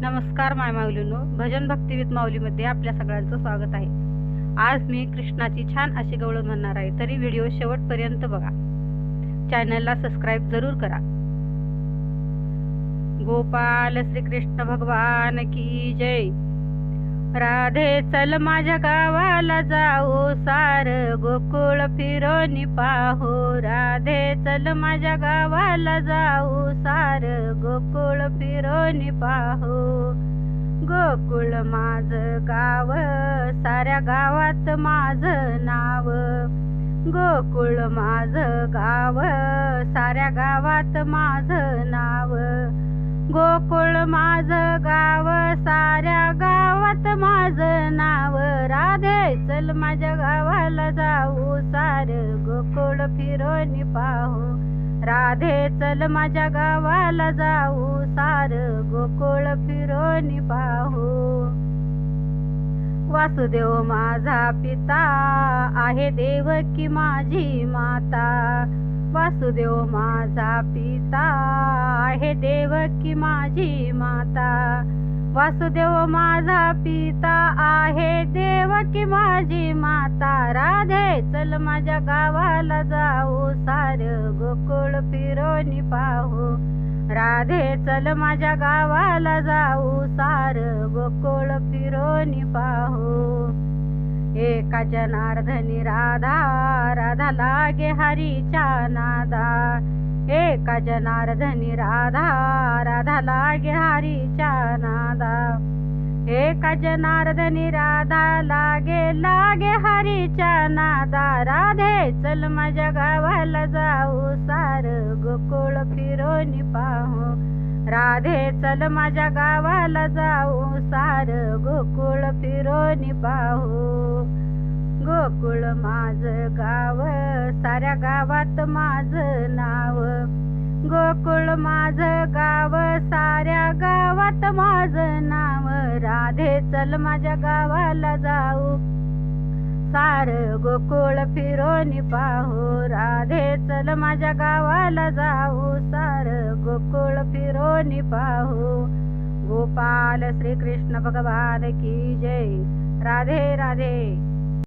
नमस्कार माय माऊलीनो. भजन भक्ती माऊलीमध्ये आपल्या सगळ्यांचं स्वागत आहे. आज मी कृष्णाची छान अशी गवळण म्हणणार आहे तरी व्हिडिओ शेवटपर्यंत बघा. चॅनलला सबस्क्राईब जरूर करा. गोपाल श्रीकृष्ण भगवान की जय. राधे चल माझ्या गावाला जाओ सार गोकुळ फिरोनी पाहू. राधे चल माझ्या गावाला जाऊ. सार गोकुळ फिरोनी पाहू. गोकुळ माझ गाव साऱ्या गावात माझ नाव. गोकुळ माझ गाव साऱ्या गावात माझ नाव. गोकुळ माझ गाव साऱ्या गावात नाव राधे चल माझ्या गावाला जाऊ. सार गोकुळ फिरोनी पाहू. राधे चल माझ्या गावाला जाऊ. सार गोकुळ फिरोनी पाहू. वासुदेव माझा पिता आहे देव की माझी माता. वासुदेव माझा पिता आहे देव की माझी माता. वासुदेव माझा पिता आहे. देवकी माझी माता राधे चल माझ्या गावाला जाऊ. सार गोकुळ फिरोनी पाहू. राधे चल माझ्या गावाला जाऊ. सार गोकुळ फिरोनी पाहू. एका जनार्दनी राधा राधा लागे हरीच्या नादा. एका जनार्दनी राधा राधा लागे हरीच्या नादा एका जनार्दनी राधा लागे लागे हरीच्या नादा राधे चल माझ्या गावाला जाऊ सार गोकुळ फिरोनी पाहू. राधे चल माझ्या गावाला जाऊ सार गोकुळ फिरोनी पाहू. गोकुळ माझ गाव साऱ्या गावात माझ नाव. गोकुळ माझ गाव साऱ्या गावात माझ नाव. राधे चल माझ्या गावाला जाऊ. सार गोकुळ फिरोनी पाहू. राधे चल माझ्या गावाला जाऊ. सार गोकुळ फिरोनी पाहू. गोपाल श्रीकृष्ण भगवान की जय. राधे राधे.